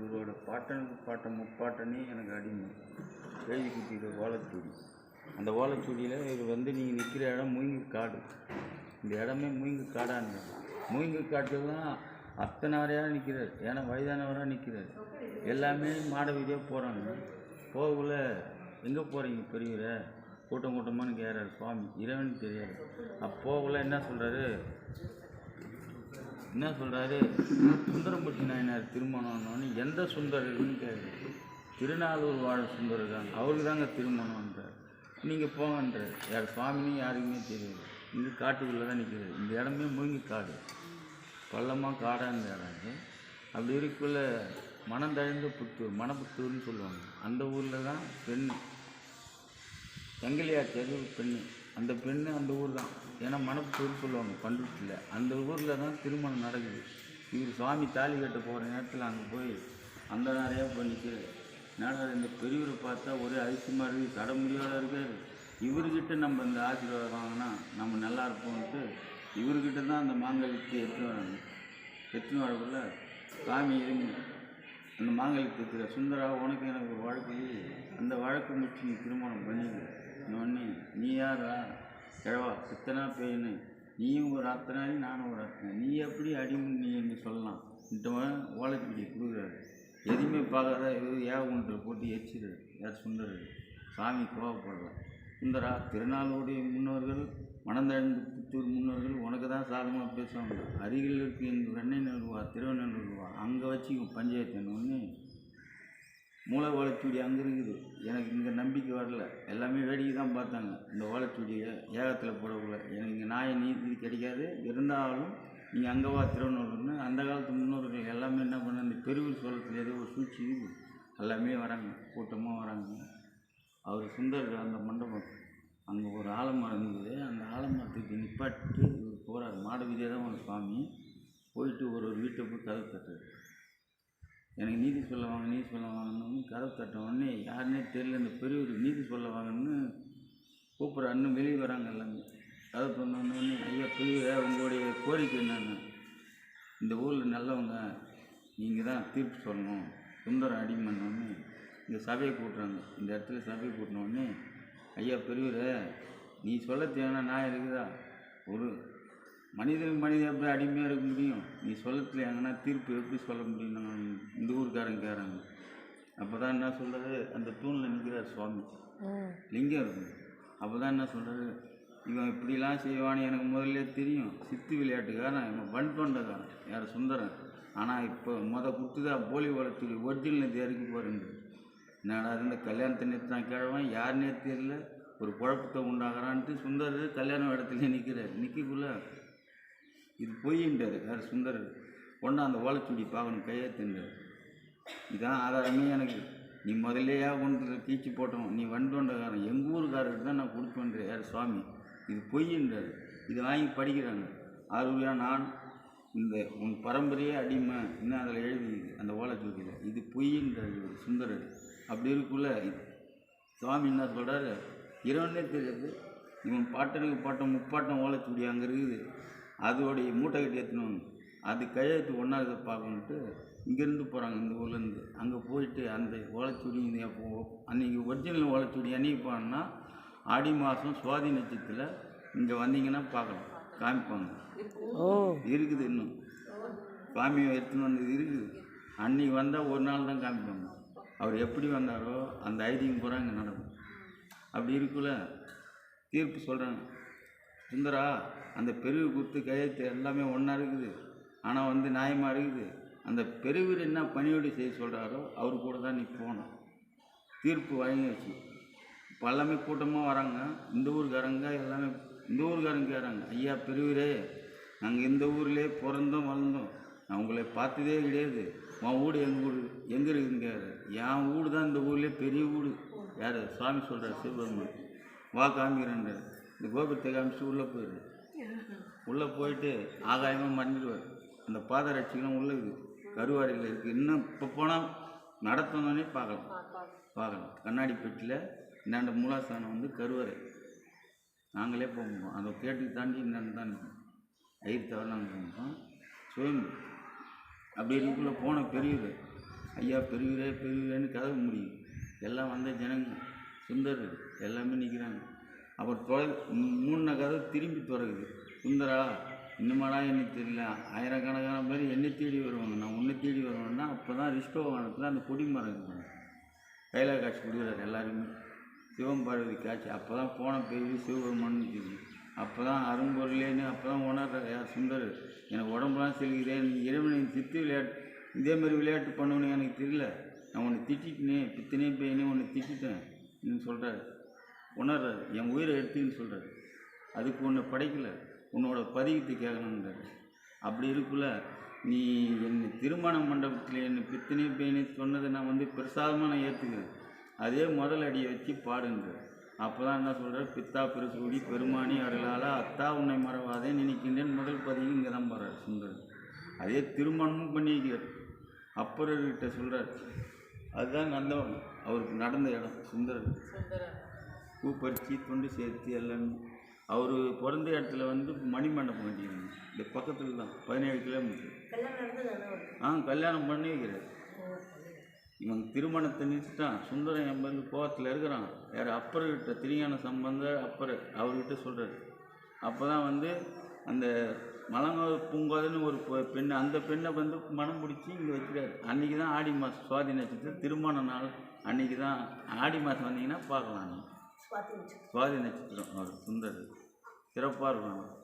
இவரோட பாட்டனுக்கு பாட்ட முப்பாட்டனே எனக்கு அடிமை. எழுதி குத்திக்கிற ஓலைச்சூடி அந்த ஓலைச்சூடியில் இவர் வந்து நீங்கள் நிற்கிற இடம் முயங்கு காடு. இந்த இடமே முயங்கு காடான்னு முயங்கு காட்டில் தான் அத்தனை வரையாக நிற்கிறார் ஏன்னா வயதானவராக நிற்கிறார் எல்லாமே மாட வீதியாக போகிறாங்க போகக்குள்ள எங்கே போகிறீங்க பெரியவரை? கூட்டம் கூட்டமானு கேட்குறாரு சுவாமி. இறைவனுக்கு தெரியாது. அப்போக்குள்ள என்ன சொல்கிறாரு என்ன சொல்கிறாரு சுந்தரமூர்த்தி நாயனார் திருமணம்னு எந்த சுந்தரர்னு கேட்குது திருநாளூர் வாழ சுந்தரர் தான் அவருக்கு தாங்க திருமணம்ன்றார். நீங்கள் போங்கன்றார். யார் சுவாமின்னு யாருக்குமே தெரியாது. இங்கே காட்டுக்குள்ளே தான் நிற்கிறது இந்த இடமே முழுங்கி காடு. பள்ளமாக காடாக இருந்த இடம் இது. அப்படி இருக்குள்ள மனம் தழுந்த புத்தூர் மணப்புத்தூர்னு சொல்லுவாங்க. அந்த ஊரில் தான் பெண் செங்கலியார் தெரு பெண்ணு. அந்த பெண்ணு அந்த ஊர் தான். ஏன்னா மணப்புத்தூர் சொல்லுவாங்க பண்ருட்டில் அந்த ஊரில் தான் திருமணம் நடக்குது. இவர் சுவாமி தாலி கட்ட போகிற நேரத்தில் அங்கே போய் அந்த நிறையா பண்ணிட்டு நேரம் இந்த பெரியவரை பார்த்தா ஒரே அதிசயமாக இருக்குது தடமுடியோட இருக்கார். இவர்கிட்ட நம்ம இந்த ஆசீர்வாதம் வாங்கினா நம்ம நல்லா இருப்போம்ட்டு இவர்கிட்ட தான் அந்த மாங்கல்யத்தை எடுத்துன்னு வராங்க. எடுத்துன்னு வரக்குள்ள சாமி இருங்க அந்த மாங்கல்யத்தை சுந்தரா உனக்கு எனக்கு ஒரு வழக்கு. அந்த வழக்கு முடிச்சு நீ திருமணம் பண்ணிடு. இன்னொன்று நீ யாரா கிழவா சித்தனா பெயனு நீயும் ஒரு அத்தனாரி நானும் ஒரு அத்தனை நீ எப்படி அடிமை நீ என்று சொல்லலாம். இந்த ஓலைப்பிடி கொடுக்குறாரு. எதுவுமே பார்க்காத இது ஏகன்ற போட்டு எச்சிரு யார் சுந்தரர் சாமி கோவப்படலாம் சுந்தரா திருநாளுடைய முன்னோர்கள் மணந்தழந்து புத்தூர் முன்னோர்கள் உனக்கு தான் சாதகமாக பேசுவாங்க. அருகில் இருக்கு எங்கள் வெண்ணை நல்வா திருவண்ணூர்வா அங்கே வச்சு பஞ்சாயத்து ஒன்று மூளை ஓலைச்சுடி அங்கே இருக்குது. எனக்கு இங்கே நம்பிக்கை வரல. எல்லாமே வேடிக்கை தான் பார்த்தாங்க. இந்த ஓலைச்சுடியை ஏகத்தில் போடக்குள்ள. எனக்கு இங்கே நாய நீதி கிடைக்காது. இருந்தாலும் நீங்கள் அங்கே வா திருவண்ணூர்னு அந்த காலத்து முன்னோர்கள் எல்லாமே என்ன பண்ண இந்த பெருவில் சோளத்தில் ஏதோ ஒரு சூழ்ச்சி இருக்குது. எல்லாமே வராங்க. கூட்டமாக வராங்க. அவர் சுந்தர் அந்த மண்டபம் அங்கே ஒரு ஆலமரம் இருந்தது. அந்த ஆலமரத்துக்கு நிப்பாட்டு இவர் போகிறார் மாடு தான் ஒரு சுவாமி. போயிட்டு ஒரு ஒரு வீட்டை போய் கதை தட்டுறது எனக்கு நீதி சொல்ல வாங்க நீதி சொல்ல வாங்கன்னு கதவு தட்ட உடனே யாருன்னே தெரியல இந்த பெரியவர் நீதி சொல்ல வாங்கன்னு கூப்பிட்ற அண்ணன் வெளியே வராங்க எல்லாமே. கதவு திறந்த உடனே ஐயா பெரியவரே உங்களுடைய கோரிக்கை என்னென்ன? இந்த ஊரில் நல்லவங்க நீங்கள் தான் தீர்ப்பு சொல்லணும். சுந்தரம் அடிமன்னோடனே இந்த சபையை கூட்டுறாங்க. இந்த இடத்துல சபையை கூட்டினோடனே ஐயா பெரியவரே நீ சொல்ல தேவைன்னா நான் இருக்குதா ஒரு மனிதனுக்கு மனிதன் எப்படி அடிமையாக இருக்க முடியும். நீ சொல்லத்துல எங்கன்னா தீர்ப்பு எப்படி சொல்ல முடியும்? நான் இந்த ஊருக்காரங்க கேட்குறாங்க. அப்போ தான் என்ன சொல்கிறது அந்த தூணில் நிற்கிறார் சுவாமி. லிங்கம் இருக்கும். அப்போ தான் என்ன சொல்கிறது இவன் இப்படிலாம் செய்வான்னு எனக்கு முதல்ல தெரியும். சித்து விளையாட்டுக்காரன் இவன் வன் தொண்டக்காரன் யார் சுந்தரன். ஆனால் இப்போ முத கொடுத்துதா போலி வளர்த்து ஒரிஜினல் இது இறக்கி போகிறேன் என்னடா இந்த கல்யாணத்தை நிறுத்தினா கிழவன் யாருன்னே தெரியல? ஒரு குழப்பத்தை உண்டாகிறான்ட்டு சுந்தரர் கல்யாண இடத்துல நிற்கிறார் நிற்கக்குள்ள இது பொய்ன்றார் யார் சுந்தரர். ஒன்றா அந்த ஓலைச்சுடி பார்க்கணும் கையெழுத்துன்றார் இதான் ஆதாரமே எனக்கு. நீ முதல்லையா ஒன்று கீச்சு போட்டோம். நீ வண்டோண்டக்காரன். எங்கள் ஊருக்காரர்கிட்ட தான் நான் கொடுப்பேன்ற யார் சுவாமி. இது பொய்ன்றார் இது வாங்கி படிக்கிறாங்க. ஆறுயா நான் இந்த உன் பரம்பரையே அடிமை. இன்னும் அதில் எழுதி அந்த ஓலைச்சுவடியில் இது பொய்ன்றார் இவர் சுந்தரர். அப்படி இருக்குள்ள இது. சுவாமி என்ன சொல்கிறாரு இறைவனே தெரியாது இவன் பாட்டனுக்கு பாட்டம் முப்பாட்டம் ஓலைச்சுடி அங்கே இருக்குது. அதோடைய மூட்டை கட்டி ஏற்றணும் அது கையெழுத்து ஒன்றா இதை பார்க்கணுன்ட்டு இங்கேருந்து போகிறாங்க இந்த ஊர்லேருந்து அங்கே போயிட்டு அந்த ஓலைச்சுடி இது அன்றைக்கி ஒரிஜினல் ஓலைச்சுடி அன்றைக்கி போனோன்னா ஆடி மாதம் சுவாதி நட்சத்திரத்தில் இங்கே வந்தீங்கன்னா பார்க்கலாம். காமிப்பாங்க. ஓ. இருக்குது இன்னும். சாமி எடுத்துன்னு வந்தது இருக்குது. அன்னைக்கு வந்தால் ஒரு நாள் தான் காமிப்பாங்க. அவர் எப்படி வந்தாரோ அந்த ஐதீகம் பூரா இங்கே நடக்கும். அப்படி இருக்குல்ல? தீர்ப்பு சொல்கிறாங்க சுந்தரா அந்த பெருவு குத்து கையெழுத்து எல்லாமே ஒன்றா இருக்குது. ஆனால் வந்து நியாயமாக இருக்குது. அந்த பெருவர் என்ன பணியோடு செய்ய சொல்கிறாரோ அவர் கூட தான் நீ போகணும். தீர்ப்பு வழங்கியாச்சு. இப்போ எல்லாமே கூட்டமாக வராங்க. இந்த ஊருக்காரங்க எல்லாமே இந்த ஊருக்காரங்க கேட்குறாங்க ஐயா பெரியவரே நாங்கள் இந்த ஊர்லேயே பிறந்தோம் வளர்ந்தோம். நான் உங்களை பார்த்ததே கிடையாது. உன் வீடு எங்கள் வீடு எங்கே இருக்குதுன்னு என் வீடு தான் இந்த ஊர்லேயே பெரிய வீடு யார்? சுவாமி சொல்கிறார் சிவபெருமான். வா காமிக்கிறேன்றார் இந்த கோபுரத்தை காமிச்சு உள்ளே போயிடுது. உள்ளே போயிட்டு ஆகாயமாக மறந்துடுவார் அந்த பாதரட்சிகளும் உள்ளே இருக்குது. கருவாரியில் இருக்குது. இன்னும் இப்போ போனால் நடத்தணுன்னே பார்க்கலாம். பார்க்கலாம். கண்ணாடி பெட்டியில் இந்தாண்ட மூலாஸ்தானம் வந்து கருவறை நாங்களே போவோம் அதை கேட்டு தாண்டி இந்தாண்டு தான் ஐயர் தவிர நாங்கள் போவோம் சுயம்பு. அப்படி இருக்குள்ள போன பெரியவர். ஐயா பெரியவரே பெரியவரேன்னு கதவு முடியும் எல்லாம் வந்த ஜனங்க சுந்தர் எல்லாமே நிற்கிறாங்க. அப்புறம் தொலை மூணு கதவு திரும்பி திறகுது சுந்தரா இன்னுமாடா என்ன தெரியல ஆயிரக்கணக்கான பேர் என்னை தேடி வருவாங்க. நான் உன்னை தேடி வருவேன்னா அப்போ தான் ரிஷ்டோவானத்தில் அந்த கொடி மரம் இருக்குது கையில காட்சி கொடுக்குறாரு எல்லாருமே. சிவம் பார்வதி காட்சி. அப்போ தான் போன பேர் சிவபெருமான்னு தெரியும் அப்போ தான் அரும்பொருளேன்னு அப்போ தான் உணர்ற யார்? சுந்தர். எனக்கு உடம்புலாம் செல்கிறேன் நீ இறைவனை சித்து விளையாட்டு இதே மாதிரி விளையாட்டு பண்ணுவேன்னு எனக்கு தெரியல. நான் உன்னை திட்டிட்டேனே பித்தனே பேனே உன்னை திட்டிட்டேன் சொல்கிறாரு உணர்றாரு. என் உயிரை எடுத்துன்னு சொல்கிறாரு அதுக்கு ஒன்று படைக்கல. உன்னோட பதிவுக்கு கேட்கணுன்றாரு அப்படி இருக்குள்ள நீ என்னை திருமண மண்டபத்தில் என்னை பித்தனே பேனே சொன்னதை நான் வந்து பிரசாதமாக நான் ஏற்றுக்கிறேன் அதே முதல் அடியை வச்சு பாடுங்க அப்போ தான் என்ன சொல்கிறார் பித்தா பெருசூடி பெருமானி அருளால் அத்தா உன்னை மறவாதே நினைக்கின்றேன். முதல் பதிவு இங்கே தான் போகிறார் சுந்தர். அதே திருமணமும் பண்ணிக்கிறார் அப்பரர்கிட்ட சொல்கிறார் அதுதான் நந்தவன். அவருக்கு நடந்த இடம் சுந்தரர். பூ பறித்து தொண்டு சேர்த்து எல்லாமே. அவர் பிறந்த இடத்துல வந்து மணிமண்டபம் கட்டிக்கிறாங்க இந்த பக்கத்தில் தான் பதினேழு கிலோமீட்டர். ஆ கல்யாணம் பண்ணி வைக்கிறார். இவன் திருமணத்தை நிறுத்திட்டான் சுந்தரம் என் வந்து கோவத்தில் இருக்கிறான். யார் அப்பர்கிட்ட திருஞான சம்பந்த அப்பர் அவர்கிட்ட சொல்கிறார் அப்போ தான் வந்து அந்த மலங்கோ பூங்கோதன்னு ஒரு பெண் அந்த பெண்ணை வந்து மனம் பிடிச்சி இங்கே வைக்கிறாரு அன்றைக்கி தான் ஆடி மாதம் சுவாதி நட்சத்திரம் திருமண நாள். அன்றைக்கி தான் ஆடி மாதம் வந்தீங்கன்னா பார்க்கலாம் நீ சுவாதி நட்சத்திரம். சுவாதி நட்சத்திரம். அவர் சுந்தர். சிறப்பாக இருக்கும். அவர்